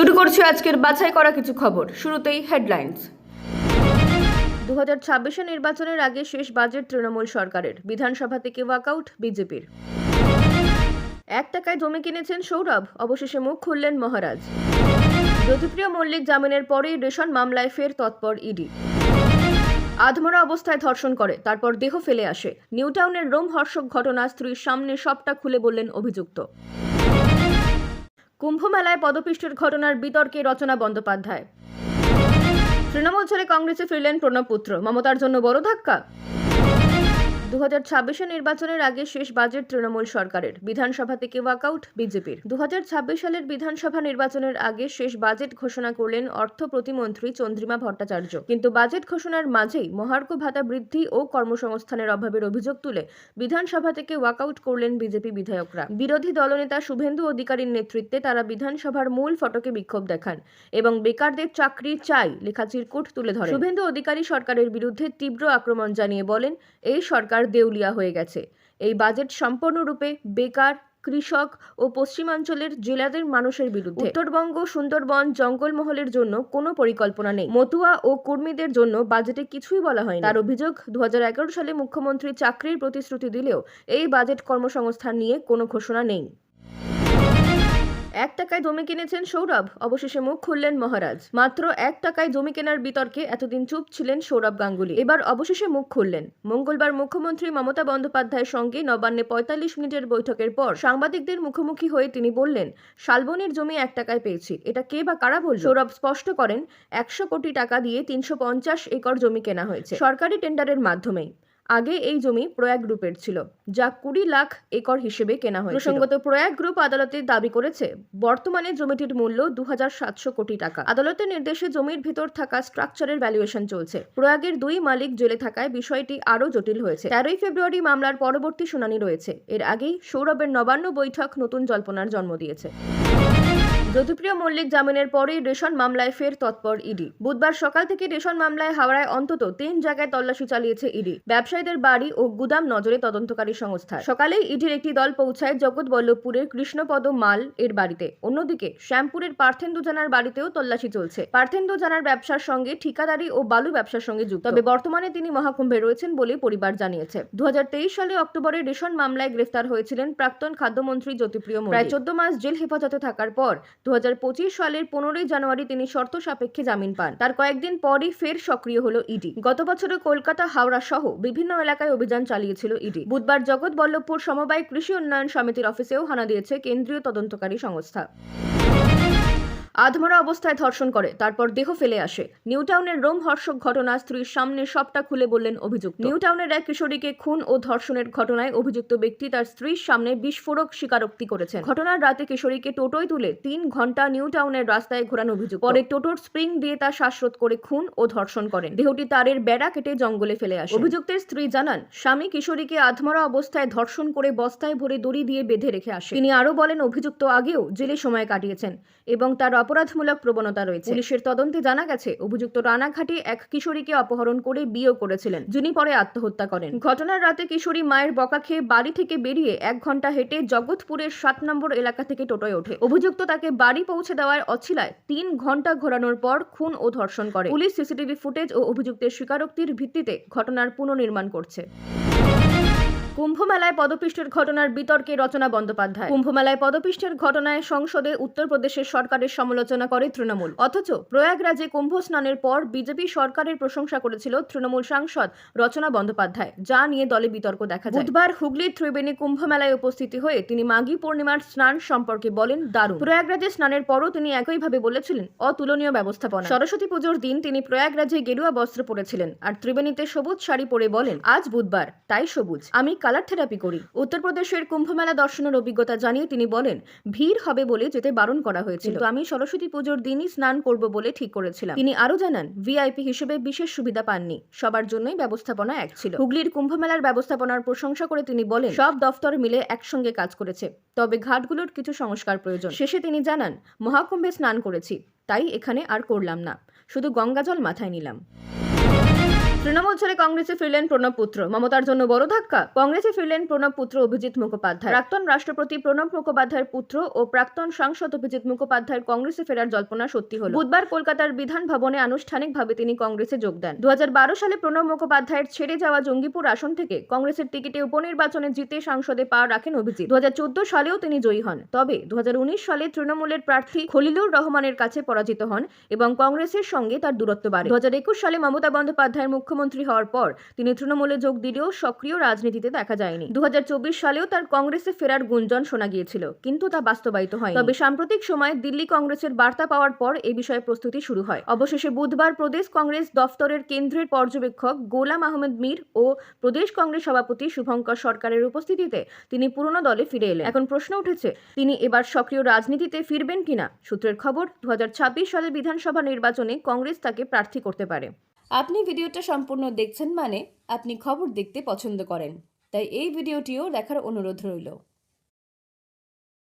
শুরু করছি আজকের বাছাই করা কিছু খবর। শুরুতেই হেডলাইন্স দু হাজার ছাব্বিশে নির্বাচনের আগে শেষ বাজেট তৃণমূল সরকারের। বিধানসভা থেকে ওয়াকআউট বিজেপির। এক টাকায় জমি কিনেছেন সৌরভ, অবশেষে মুখ খুললেন মহারাজ। জ্যোতিপ্রিয় মল্লিক জামিনের পরেই রেশন মামলায় ফের তৎপর ইডি। আধমরা অবস্থায় ধর্ষণ করে, তারপর দেহ ফেলে আসে। নিউটাউনের রোমহর্ষক ঘটনা স্ত্রীর সামনে সবটা খুলে বললেন অভিযুক্ত। কুম্ভ মেলায় পদপিষ্টের ঘটনার বিতর্কে রচনা বন্দ্যোপাধ্যায়। তৃণমূল ছেড়ে কংগ্রেসে ফিরলেন প্রণব পুত্র। মমতার জন্য বড় ধাক্কা। দু হাজার নির্বাচনের আগে শেষ বাজেট তৃণমূল সরকারের। বিধানসভা থেকে ওয়াকআউট বিজেপির। দু হাজার ছাব্বিশ সালের বিধানসভা নির্বাচনের আগে শেষ বাজেট ঘোষণা করলেন অর্থ প্রতিমন্ত্রী চন্দ্রিমা ভট্টাচার্য। কিন্তু বাজেট ঘোষণার মাঝেই মহার্ঘ ভাতা বৃদ্ধি ও কর্মসংস্থানের অভাবের অভিযোগ তুলে বিধানসভা থেকে ওয়াকআউট করলেন বিজেপি বিধায়করা। বিরোধী দলনেতা শুভেন্দু অধিকারীর নেতৃত্বে তারা বিধানসভার মূল ফটকে বিক্ষোভ দেখান এবং বেকারদের চাকরি চাই লেখা চিরকুট তুলে ধরে শুভেন্দু অধিকারী সরকারের বিরুদ্ধে তীব্র আক্রমণ জানিয়ে বলেন, এই সরকার দেউলিয়া হয়ে গেছে। এই বাজেট সম্পূর্ণরূপে বেকার, কৃষক ও পশ্চিমাঞ্চলের জেলাদের মানুষের বিরুদ্ধে। উত্তরবঙ্গ, সুন্দরবন, জঙ্গলমহলের জন্য কোনো পরিকল্পনা নেই। মতুয়া ও কর্মীদের জন্য বাজেটে কিছুই বলা হয়নি। তার অভিযোগ দু হাজার এগারো সালে মুখ্যমন্ত্রী চাকরির প্রতিশ্রুতি দিলেও এই বাজেট কর্মসংস্থান নিয়ে কোনো ঘোষণা নেই। এক টাকায় জমি কিনেছেন সৌরভ। অবশেষে মুখ খুললেন মহারাজ। মাত্র এক টাকায় জমি কেনার বিতর্কে এতদিন চুপ ছিলেন সৌরভ গাঙ্গুলি। এবার অবশেষে মুখ খুললেন। মঙ্গলবার মুখ্যমন্ত্রী মমতা বন্দ্যোপাধ্যায়ের সঙ্গে নবান্নে পঁয়তাল্লিশ মিনিটের বৈঠকের পর সাংবাদিকদের মুখোমুখি হয়ে তিনি বললেন, শালবনের জমি এক টাকায় পেয়েছি। এটা কে বা কারা বল সৌরভ স্পষ্ট করেন, একশো কোটি টাকা দিয়ে তিনশো পঞ্চাশ একর জমি কেনা হয়েছে। সরকারি টেন্ডারের মাধ্যমেই। আগে এই জমি প্রয়াগ গ্রুপের ছিল, যা কুড়ি লাখ একর হিসেবে কেনা হয়েছে প্রসঙ্গত, প্রয়াগ গ্রুপ আদালতে দাবি করেছে, বর্তমানে জমিটির মূল্য দু কোটি টাকা। আদালতের নির্দেশে জমির ভিতর থাকা স্ট্রাকচারের ভ্যালুয়েশন চলছে। প্রয়াগের দুই মালিক জেলে থাকায় বিষয়টি আরও জটিল হয়েছে। তেরোই ফেব্রুয়ারি মামলার পরবর্তী শুনানি রয়েছে। এর আগেই সৌরভের নবান্ন বৈঠক নতুন জল্পনার জন্ম দিয়েছে। জ্যোতিপ্রিয় মল্লিক জামিনের পরেই রেশন মামলায় ফের তৎপর ইডি। বুধবার সকাল থেকে রেশন মামলায় হাওড়ায় অন্তত তিন জায়গায় তল্লাশি চালিয়েছে ইডি। ব্যবসায়ীদের বাড়ি ও গুদাম নজরে তদন্তকারী সংস্থা। সকালেই ইডির একটি দল পৌঁছায় জগৎবল্লভপুরের কৃষ্ণপদ মাল এর বাড়িতে। অন্যদিকে শ্যামপুরের পার্থেন্দু জানার বাড়িতেও তল্লাশি চলছে। পার্থেন্দু জানার ব্যবসার সঙ্গে ঠিকাদারি ও বালু ব্যবসার সঙ্গে যুক্ত। তবে বর্তমানে তিনি মহাকুম্ভে রয়েছেন বলে পরিবার জানিয়েছে। দু হাজার তেইশ সালে অক্টোবরে রেশন মামলায় গ্রেফতার হয়েছিলেন প্রাক্তন খাদ্যমন্ত্রী জ্যোতিপ্রিয় প্রায় চোদ্দ মাস জেল হেফাজতে থাকার পর দু হাজার পঁচিশ সালের পনেরোই জানুয়ারি তিনি শর্ত সাপেক্ষে জামিন পান। তার কয়েকদিন পরই ফের সক্রিয় হলো ইডি। গত বছরে কলকাতা, হাওড়া সহ বিভিন্ন এলাকায় অভিযান চালিয়েছিল ইডি। বুধবার জগৎবল্লভপুর সমবায় কৃষি উন্নয়ন সমিতির অফিসেও হানা দিয়েছে কেন্দ্রীয় তদন্তকারী সংস্থা। আধমরা অবস্থায় ধর্ষণ করে, তারপর দেহ ফেলে আসে। নিউটাউনের রোমহর্ষক ঘটনা স্ত্রীর সামনে সবটা খুলে বললেন অভিযুক্ত। নিউটাউনের এক কিশোরীকে খুন ও ধর্ষণের ঘটনায় অভিযুক্ত ব্যক্তি তার স্ত্রীর সামনে বিস্ফোরক স্বীকারোক্তি করেছেন। ঘটনার রাতে কিশোরীকে টোটোয় তুলে তিন ঘণ্টা নিউটাউনের রাস্তায় ঘোরানো অভিযোগ পরে টোটোর স্প্রিং দিয়ে তা শ্বাসরোধ করে খুন ও ধর্ষণ করেন। দেহটি তারের বেড়া কেটে জঙ্গলে ফেলে আসে। অভিযুক্তের স্ত্রী জানান, স্বামী কিশোরীকে আধমরা অবস্থায় ধর্ষণ করে বস্তায় ভরে দড়ি দিয়ে বেঁধে রেখে আসে। তিনি আরও বলেন, অভিযুক্ত আগেও জেলে সময় কাটিয়েছেন এবং তার অপরাধমূলক প্রবণতা রয়েছে। পুলিশের তদন্তে জানা গেছে, অভিযুক্ত রানাঘাটে এক কিশোরীকে অপহরণ করে বিয়েও করেছিলেন, যিনি পরে আত্মহত্যা করেন। ঘটনার রাতে কিশোরী মায়ের বকা খেয়ে বাড়ি থেকে বেরিয়ে এক ঘণ্টা হেঁটে জগৎপুরের সাত নম্বর এলাকা থেকে টোটোয় ওঠে। অভিযুক্ত তাকে বাড়ি পৌঁছে দেওয়ার অছিলায় তিন ঘণ্টা ঘোরানোর পর খুন ও ধর্ষণ করে। পুলিশ সিসিটিভি ফুটেজ ও অভিযুক্তের স্বীকারোক্তির ভিত্তিতে ঘটনার পুনর্নির্মাণ করছে। কুম্ভমেলায় পদপিষ্টের ঘটনার বিতর্কে রচনা বন্দ্যোপাধ্যায়। কুম্ভমেলায় পদপিষ্টের ঘটনায় সংসদে উত্তরপ্রদেশের সরকারের সমালোচনা করে তৃণমূল। অথচ প্রয়াগরাজে কুম্ভ স্নানের পর বিজেপি সরকারের প্রশংসা করেছিল তৃণমূল সাংসদ রচনা বন্দ্যোপাধ্যায়, যা নিয়ে দলে বিতর্ক দেখা যায়। বুধবার হুগলির ত্রিবেণী কুম্ভ মেলায় উপস্থিতি হয়ে তিনি মাঘী পূর্ণিমার স্নান সম্পর্কে বলেন দারুণ। প্রয়াগরাজে স্নানের পরও তিনি একইভাবে বলেছিলেন, অতুলনীয় ব্যবস্থাপনা। সরস্বতী পুজোর দিন তিনি প্রয়াগরাজে গেরুয়া বস্ত্র পরেছিলেন, আর ত্রিবেণীতে সবুজ শাড়ি পরে বলেন, আজ বুধবার, তাই সবুজ। আমি কালার থেরাপি করি। উত্তরপ্রদেশের কুম্ভমেলা দর্শনের অভিজ্ঞতা জানিয়ে তিনি বলেন ভিড় হবে বলে যেতে বারণ করা হয়েছিল। কিন্তু আমি সরস্বতী পুজোর দিনই স্নান করব বলে ঠিক করেছিলাম। তিনি আরও জানান ভিআইপি হিসেবে বিশেষ সুবিধা পাননি। সবার জন্যই ব্যবস্থাপনা এক ছিল। হুগলির কুম্ভমেলার ব্যবস্থাপনার প্রশংসা করে তিনি বলেন সব দফতর মিলে একসঙ্গে কাজ করেছে। তবে ঘাটগুলোর কিছু সংস্কার প্রয়োজন। শেষে তিনি জানান মহাকুম্ভে স্নান করেছি। তাই এখানে আর করলাম না। শুধু গঙ্গাজল মাথায় নিলাম। তৃণমূল ছেড়ে কংগ্রেসে ফিরলেন প্রণব পুত্র। মমতার জন্য বড় ধাক্কা। কংগ্রেসে ফিরলেন প্রণব পুত্র অভিজিৎ মুখোপাধ্যায়। প্রাক্তন রাষ্ট্রপতি প্রণব মুখোপাধ্যায়ের পুত্র ও প্রাক্তন সাংসদ অভিজিৎ মুখোপাধ্যায়ের কংগ্রেসে ফেরার জল্পনা সত্যি হল। বুধবার কলকাতার বিধান ভবনে আনুষ্ঠানিকভাবে তিনি কংগ্রেসে যোগ দেন। দু সালে প্রণব মুখোপাধ্যায়ের ছেড়ে যাওয়া জঙ্গিপুর আসন থেকে কংগ্রেসের টিকিটে উপনির্বাচনে জিতে সংসদে পা রাখেন অভিজিৎ। দু হাজার চোদ্দ সালেও তিনি জয়ী হন। তবে দু হাজার উনিশ সালে তৃণমূলের প্রার্থী খলিলুর রহমানের কাছে পরাজিত হন এবং কংগ্রেসের সঙ্গে তার দূরত্ব বাড়ে। দু হাজার একুশ সালে মমতা বন্দ্যোপাধ্যায়ের মুখ্যমন্ত্রী হওয়ার পর তিনি তৃণমূলে যোগ দিলেও সক্রিয় রাজনীতিতে দেখা যায়নি। দু হাজার চব্বিশ সালেও তার কংগ্রেসে ফেরার গুঞ্জন শোনা গিয়েছিল, কিন্তু তা বাস্তবায়িত হয় তবে সাম্প্রতিক সময়ে দিল্লি কংগ্রেসের বার্তা পাওয়ার পর এ বিষয়ে প্রস্তুতি শুরু হয়। অবশেষে বুধবার প্রদেশ কংগ্রেস দফতরের কেন্দ্রের পর্যবেক্ষক গোলাম আহমেদ মীর ও প্রদেশ কংগ্রেস সভাপতি শুভঙ্কর সরকারের উপস্থিতিতে তিনি পুরনো দলে ফিরে এলেন। এখন প্রশ্ন উঠেছে, তিনি এবার সক্রিয় রাজনীতিতে ফিরবেন কিনা? সূত্রের খবর দু সালের বিধানসভা নির্বাচনে কংগ্রেস তাকে প্রার্থী করতে পারে। আপনি ভিডিওটা সম্পূর্ণ দেখছেন মানে আপনি খবর দেখতে পছন্দ করেন। তাই এই ভিডিওটিও দেখার অনুরোধ রইল।